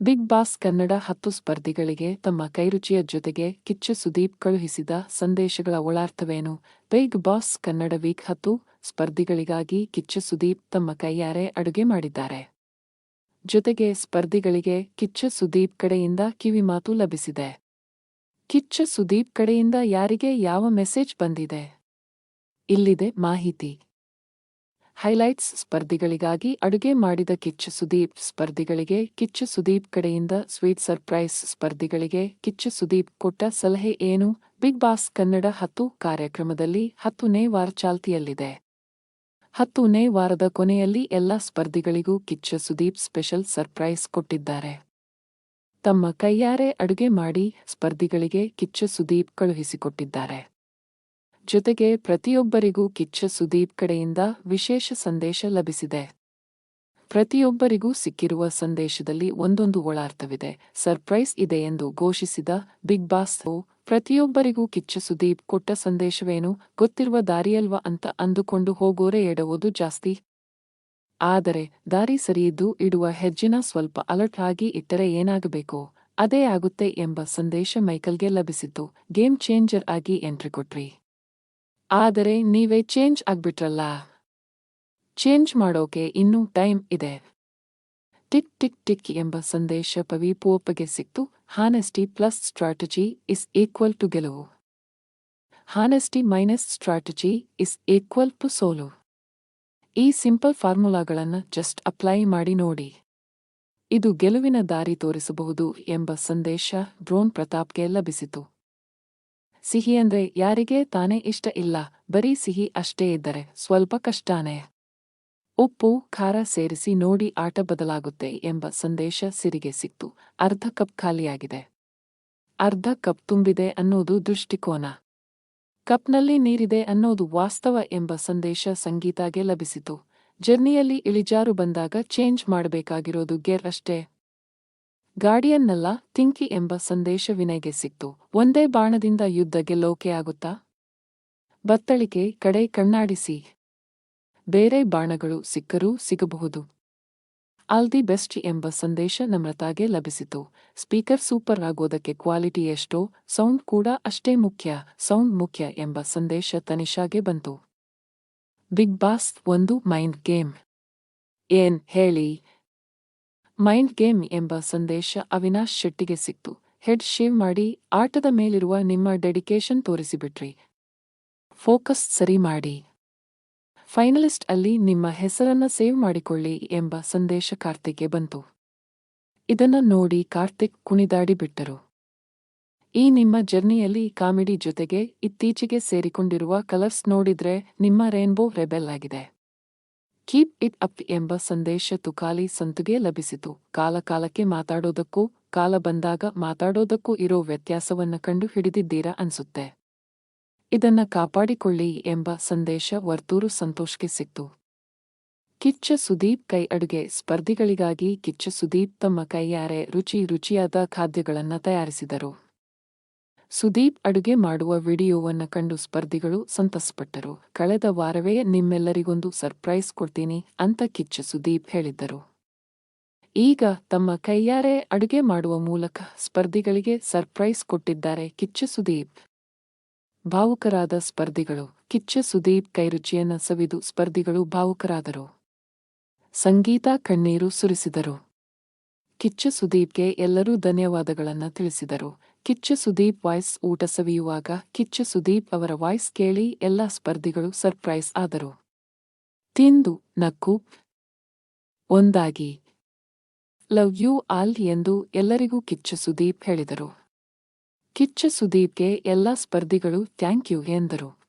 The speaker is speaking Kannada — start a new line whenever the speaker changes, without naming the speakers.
ಬಿಗ್ ಬಾಸ್ ಕನ್ನಡ ಹತ್ತು ಸ್ಪರ್ಧಿಗಳಿಗೆ ತಮ್ಮ ಕೈರುಚಿಯ ಜೊತೆಗೆ ಕಿಚ್ಚ ಸುದೀಪ್ ಕಳುಹಿಸಿದ ಸಂದೇಶಗಳ ಒಳಾರ್ಥವೇನು? ಬಿಗ್ ಬಾಸ್ ಕನ್ನಡ ವೀಕ್ ಹತ್ತು ಸ್ಪರ್ಧಿಗಳಿಗಾಗಿ ಕಿಚ್ಚ ಸುದೀಪ್ ತಮ್ಮ ಕೈಯಾರೆ ಅಡುಗೆ ಮಾಡಿದ್ದಾರೆ. ಜೊತೆಗೆ ಸ್ಪರ್ಧಿಗಳಿಗೆ ಕಿಚ್ಚ ಸುದೀಪ್ ಕಡೆಯಿಂದ ಕಿವಿಮಾತು ಲಭಿಸಿದೆ. ಕಿಚ್ಚ ಸುದೀಪ್ ಕಡೆಯಿಂದ ಯಾರಿಗೆ ಯಾವ ಮೆಸೇಜ್ ಬಂದಿದೆ? ಇಲ್ಲಿದೆ ಮಾಹಿತಿ. ಹೈಲೈಟ್ಸ್ ಸ್ಪರ್ಧಿಗಳಿಗಾಗಿ ಅಡುಗೆ ಮಾಡಿದ ಕಿಚ್ಚ ಸುದೀಪ್ ಸ್ಪರ್ಧಿಗಳಿಗೆ ಕಿಚ್ಚ ಸುದೀಪ್ ಕಡೆಯಿಂದ ಸ್ವೀಟ್ ಸರ್ಪ್ರೈಸ್ ಸ್ಪರ್ಧಿಗಳಿಗೆ ಕಿಚ್ಚ ಸುದೀಪ್ ಕೊಟ್ಟ ಸಲಹೆ ಏನು? ಬಿಗ್ ಬಾಸ್ ಕನ್ನಡ ಹತ್ತು ಕಾರ್ಯಕ್ರಮದಲ್ಲಿ ಹತ್ತನೇ ವಾರ ಚಾಲ್ತಿಯಲ್ಲಿದೆ. ಹತ್ತನೇ ವಾರದ ಕೊನೆಯಲ್ಲಿ ಎಲ್ಲ ಸ್ಪರ್ಧಿಗಳಿಗೂ ಕಿಚ್ಚ ಸುದೀಪ್ ಸ್ಪೆಷಲ್ ಸರ್ಪ್ರೈಸ್ ಕೊಟ್ಟಿದ್ದಾರೆ. ತಮ್ಮ ಕೈಯಾರೆ ಅಡುಗೆ ಮಾಡಿ ಸ್ಪರ್ಧಿಗಳಿಗೆ ಕಿಚ್ಚ ಸುದೀಪ್ ಕಳುಹಿಸಿಕೊಟ್ಟಿದ್ದಾರೆ. ಜೊತೆಗೆ ಪ್ರತಿಯೊಬ್ಬರಿಗೂ ಕಿಚ್ಚ ಸುದೀಪ್ ಕಡೆಯಿಂದ ವಿಶೇಷ ಸಂದೇಶ ಲಭಿಸಿದೆ. ಪ್ರತಿಯೊಬ್ಬರಿಗೂ ಸಿಕ್ಕಿರುವ ಸಂದೇಶದಲ್ಲಿ ಒಂದೊಂದು ಒಳಾರ್ಥವಿದೆ ಸರ್ಪ್ರೈಸ್ ಇದೆ ಎಂದು ಘೋಷಿಸಿದ ಬಿಗ್ ಬಾಸ್ ಪ್ರತಿಯೊಬ್ಬರಿಗೂ ಕಿಚ್ಚ ಸುದೀಪ್ ಕೊಟ್ಟ ಸಂದೇಶವೇನು? ಗೊತ್ತಿರುವ ದಾರಿಯಲ್ವ ಅಂತ ಅಂದುಕೊಂಡು ಹೋಗೋರೆ ಎಡವುದು ಜಾಸ್ತಿ. ಆದರೆ ದಾರಿ ಸರಿಯಿದ್ದು ಇಡುವ ಹೆಜ್ಜಿನ ಸ್ವಲ್ಪ ಅಲರ್ಟ್ ಆಗಿ ಇಟ್ಟರೆ ಏನಾಗಬೇಕು? ಅದೇ ಆಗುತ್ತೆ ಎಂಬ ಸಂದೇಶ ಮೈಕಲ್ಗೆ ಲಭಿಸಿತ್ತು. ಗೇಮ್ ಚೇಂಜರ್ ಆಗಿ ಎಂಟ್ರಿ ಕೊಟ್ರಿ. ಆದರೆ ನೀವೇ ಚೇಂಜ್ ಆಗ್ಬಿಟ್ರಲ್ಲ. ಚೇಂಜ್ ಮಾಡೋಕೆ ಇನ್ನೂ ಟೈಮ್ ಇದೆ. ಟಿಕ್ ಟಿಕ್ ಟಿಕ್ ಎಂಬ ಸಂದೇಶ ಪವಿ ಪೋಪಗೆ ಸಿಕ್ತು. Honesty plus strategy is equal to ಗೆಲುವು. Honesty minus strategy is equal to ಸೋಲು. ಈ ಸಿಂಪಲ್ ಫಾರ್ಮುಲಾಗಳನ್ನು ಜಸ್ಟ್ ಅಪ್ಲೈ ಮಾಡಿ ನೋಡಿ. ಇದು ಗೆಲುವಿನ ದಾರಿ ತೋರಿಸಬಹುದು ಎಂಬ ಸಂದೇಶ ಡ್ರೋನ್ ಪ್ರತಾಪ್ಗೆ ಲಭಿಸಿತು. ಸಿಹಿ ಅಂದ್ರೆ ಯಾರಿಗೆ ತಾನೇ ಇಷ್ಟ ಇಲ್ಲ, ಬರೀ ಸಿಹಿ ಅಷ್ಟೇ ಇದ್ದರೆ ಸ್ವಲ್ಪ ಕಷ್ಟಾನೇ. ಉಪ್ಪು, ಖಾರ ಸೇರಿಸಿ ನೋಡಿ ಆಟ ಬದಲಾಗುತ್ತೆ ಎಂಬ ಸಂದೇಶ ಸಿರಿಗೆ ಸಿಕ್ತು. ಅರ್ಧ ಕಪ್ ಖಾಲಿಯಾಗಿದೆ. ಅರ್ಧ ಕಪ್ ತುಂಬಿದೆ ಅನ್ನೋದು ದೃಷ್ಟಿಕೋನ. ಕಪ್ನಲ್ಲಿ ನೀರಿದೆ ಅನ್ನೋದು ವಾಸ್ತವ ಎಂಬ ಸಂದೇಶ ಸಂಗೀತಾಗೆ ಲಭಿಸಿತು. ಜರ್ನಿಯಲ್ಲಿ ಇಳಿಜಾರು ಬಂದಾಗ ಚೇಂಜ್ ಮಾಡಬೇಕಾಗಿರೋದು ಗೇರ್ ಅಷ್ಟೇ. ಗಾರ್ಡಿಯನ್ನಲ್ಲ, ತಿಂಕಿ ಎಂಬ ಸಂದೇಶ ವಿನಯ್ಗೆ ಸಿಕ್ತು. ಒಂದೇ ಬಾಣದಿಂದ ಯುದ್ಧ ಗೆಲ್ಲೋಕೆ ಆಗುತ್ತಾ? ಬತ್ತಳಿಕೆ ಕಡೆ ಕಣ್ಣಾಡಿಸಿ. ಬೇರೆ ಬಾಣಗಳು ಸಿಕ್ಕರೂ ಸಿಗಬಹುದು. ಆಲ್ ದಿ ಬೆಸ್ಟ್ ಎಂಬ ಸಂದೇಶ ನಮ್ರತಾಗೆ ಲಭಿಸಿತು. ಸ್ಪೀಕರ್ ಸೂಪರ್ ಆಗೋದಕ್ಕೆ ಕ್ವಾಲಿಟಿ ಎಷ್ಟೋ, ಸೌಂಡ್ ಕೂಡ ಅಷ್ಟೇ ಮುಖ್ಯ, ಸೌಂಡ್ ಮುಖ್ಯ ಎಂಬ ಸಂದೇಶ ತನಿಷಾಗೆ ಬಂತು. ಬಿಗ್ ಬಾಸ್ ಒಂದು ಮೈಂಡ್ ಗೇಮ್. ಏನ್ ಹೇಳಿ? ಮೈಂಡ್ ಗೇಮ್ ಎಂಬ ಸಂದೇಶ ಅವಿನಾಶ್ ಶೆಟ್ಟಿಗೆ ಸಿಕ್ತು. ಹೆಡ್ ಶೇವ್ ಮಾಡಿ, ಆಟದ ಮೇಲಿರುವ ನಿಮ್ಮ ಡೆಡಿಕೇಶನ್ ತೋರಿಸಿಬಿಟ್ರಿ. ಫೋಕಸ್ ಸರಿ ಮಾಡಿ. ಫೈನಲಿಸ್ಟ್ ಅಲ್ಲಿ ನಿಮ್ಮ ಹೆಸರನ್ನ ಸೇವ್ ಮಾಡಿಕೊಳ್ಳಿ ಎಂಬ ಸಂದೇಶ ಕಾರ್ತಿಕ್ಗೆ ಬಂತು. ಇದನ್ನ ನೋಡಿ ಕಾರ್ತಿಕ್ ಕುಣಿದಾಡಿ ಬಿಟ್ಟರು. ಈ ನಿಮ್ಮ ಜರ್ನಿಯಲ್ಲಿ ಕಾಮಿಡಿ ಜೊತೆಗೆ ಇತ್ತೀಚೆಗೆ ಸೇರಿಕೊಂಡಿರುವ ಕಲರ್ಸ್ ನೋಡಿದ್ರೆ ನಿಮ್ಮ ರೇನ್ಬೋ ರೆಬೆಲ್ ಆಗಿದೆ. ಕೀಪ್ ಇಟ್ ಅಪ್ ಎಂಬ ಸಂದೇಶ ತುಕಾಲಿ ಸಂತುಗೆ ಲಭಿಸಿತು. ಕಾಲಕಾಲಕ್ಕೆ ಮಾತಾಡೋದಕ್ಕೂ, ಕಾಲ ಬಂದಾಗ ಮಾತಾಡೋದಕ್ಕೂ ಇರೋ ವ್ಯತ್ಯಾಸವನ್ನ ಕಂಡು ಹಿಡಿದಿದ್ದೀರಾ ಅನ್ಸುತ್ತೆ. ಇದನ್ನ ಕಾಪಾಡಿಕೊಳ್ಳಿ ಎಂಬ ಸಂದೇಶ ವರ್ತೂರು ಸಂತೋಷ್ಗೆ ಸಿಕ್ತು. ಕಿಚ್ಚ ಸುದೀಪ್ ಕೈ ಅಡುಗೆ ಸ್ಪರ್ಧಿಗಳಿಗಾಗಿ ಕಿಚ್ಚ ಸುದೀಪ್ ತಮ್ಮ ಕೈಯಾರೆ ರುಚಿ ರುಚಿಯಾದ ಖಾದ್ಯಗಳನ್ನು ತಯಾರಿಸಿದರು. ಸುದೀಪ್ ಅಡುಗೆ ಮಾಡುವ ವಿಡಿಯೋವನ್ನು ಕಂಡು ಸ್ಪರ್ಧಿಗಳು ಸಂತಸಪಟ್ಟರು. ಕಳೆದ ವಾರವೇ ನಿಮ್ಮೆಲ್ಲರಿಗೊಂದು ಸರ್ಪ್ರೈಸ್ ಕೊಡ್ತೀನಿ ಅಂತ ಕಿಚ್ಚ ಸುದೀಪ್ ಹೇಳಿದ್ದರು. ಈಗ ತಮ್ಮ ಕೈಯಾರೆ ಅಡುಗೆ ಮಾಡುವ ಮೂಲಕ ಸ್ಪರ್ಧಿಗಳಿಗೆ ಸರ್ಪ್ರೈಸ್ ಕೊಟ್ಟಿದ್ದಾರೆ ಕಿಚ್ಚ ಸುದೀಪ್. ಭಾವುಕರಾದ ಸ್ಪರ್ಧಿಗಳು. ಕಿಚ್ಚ ಸುದೀಪ್ ಕೈರುಚಿಯನ್ನ ಸವಿದು ಸ್ಪರ್ಧಿಗಳು ಭಾವುಕರಾದರು. ಸಂಗೀತ ಕಣ್ಣೀರು ಸುರಿಸಿದರು. ಕಿಚ್ಚ ಸುದೀಪ್ಗೆ ಎಲ್ಲರೂ ಧನ್ಯವಾದಗಳನ್ನು ತಿಳಿಸಿದರು. ಕಿಚ್ಚ ಸುದೀಪ್ ವಾಯ್ಸ್ ಊಟ ಸವಿಯುವಾಗ ಕಿಚ್ಚ ಸುದೀಪ್ ಅವರ ವಾಯ್ಸ್ ಕೇಳಿ ಎಲ್ಲ ಸ್ಪರ್ಧಿಗಳು ಸರ್ಪ್ರೈಸ್ ಆದರು. ತಿಂದು, ನಕ್ಕು. ಒಂದಾಗಿ. ಲವ್ ಯು ಆಲ್ ಎಂದು ಎಲ್ಲರಿಗೂ ಕಿಚ್ಚ ಸುದೀಪ್ ಹೇಳಿದರು. ಕಿಚ್ಚ ಸುದೀಪ್ಗೆ ಎಲ್ಲ ಸ್ಪರ್ಧಿಗಳು ಥ್ಯಾಂಕ್ ಯು ಎಂದರು.